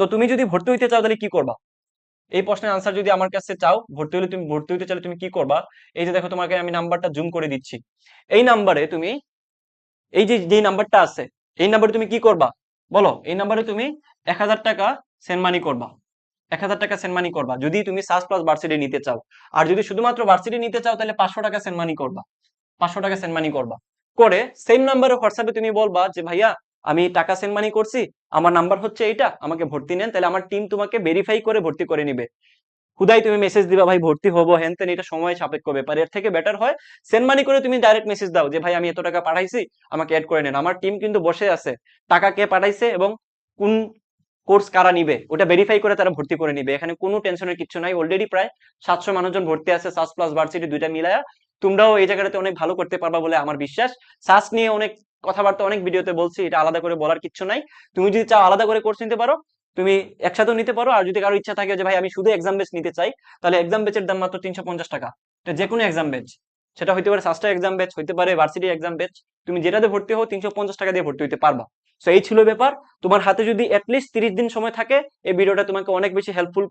তো তুমি যদি ভর্তি হইতে চাও তাহলে কি করবা? এই প্রশ্নের আনসার যদি আমার কাছে চাও, ভর্তি হলে তুমি ভর্তি হইতে চাইলে তুমি কি করবা? এই যে দেখো, তোমাকে আমি নাম্বারটা জুম করে দিচ্ছি। এই নাম্বারে তুমি এই যে যে নাম্বারটা আছে, এই নাম্বারে তুমি কি করবা? বলো, এই নাম্বারে তুমি এক হাজার টাকা সেন্ড মানি করবা। এক হাজার টাকা সেন্ড মানি করবা। যদি তুমি সাস প্লাস ভার্সিটি নিতে চাও। আর যদি শুধুমাত্র ভার্সিটি নিতে চাও, তাহলে পাঁচশো টাকা সেন্ড মানি করবা। পাঁচশো টাকা সেন্ড মানি করবা। করে সেম নাম্বারে হোয়াটসঅ্যাপে তুমি বলবা যে, ভাইয়া আমি টাকা সেন্ড মানি করছি, আমার নাম্বার হচ্ছে এইটা, আমাকে ভর্তি নেন, তাহলে আমার টিম তোমাকে ভেরিফাই করে ভর্তি করে নিবে। হুদাই তুমি মেসেজ দিবা, ভাই, ভর্তি হব, হ্যান তেন এটা সময় সাপেক্ষ ব্যাপার, এর থেকে বেটার হয় সেন্ড মানি করে তুমি ডাইরেক্ট মেসেজ দাও যে, ভাই, আমি এত টাকা পাঠাইছি, আমাকে অ্যাড করে নেন। আমার টিম কিন্তু বসে আছে, টাকা কে পাঠাইছে এবং কোন কোর্স কারা নিবে, ওটা ভেরিফাই করে তারা ভর্তি করে নিবে। এখানে কোনো টেনশনের কিছু নাই অলরেডি প্রায় সাতশো মানুষজন ভর্তি আছে সাস প্লাস ভার্সিটি দুইটা মিলায়া। তোমরাও এই জায়গাটাতে অনেক ভালো করতে পারবা বলে আমার বিশ্বাস। সাস নিয়ে অনেক কথাবার্তা অনেক ভিডিওতে বলছি, এটা আলাদা করে বলার কিছু নাই। তুমি যদি চাও আলাদা করে কোর্স নিতে পারো, তুমি একসাথেও নিতে পারো। আর যদি কারও ইচ্ছা থাকে যে, ভাই, আমি শুধু এক্সাম বেচ নিতে চাই, তাহলে এক্সাম বেচের দাম মাত্র তিনশো পঞ্চাশ টাকা। এটা যে কোনো এক্সাম বেচ সেটা হইতে পারে সাস্টা এক্সাম বেচ হইতে পারে ভার্সিটি এক্সাম বেচ তুমি যেটাতে ভর্তি হও, তিনশো পঞ্চাশ টাকা দিয়ে ভর্তি হইতে পারবা। তো এই ছিল ব্যাপার। তোমার হাতে যদি অ্যাটলিস্ট তিরিশ দিন সময় থাকে, এই ভিডিওটা তোমাকে অনেক বেশি হেল্পফুল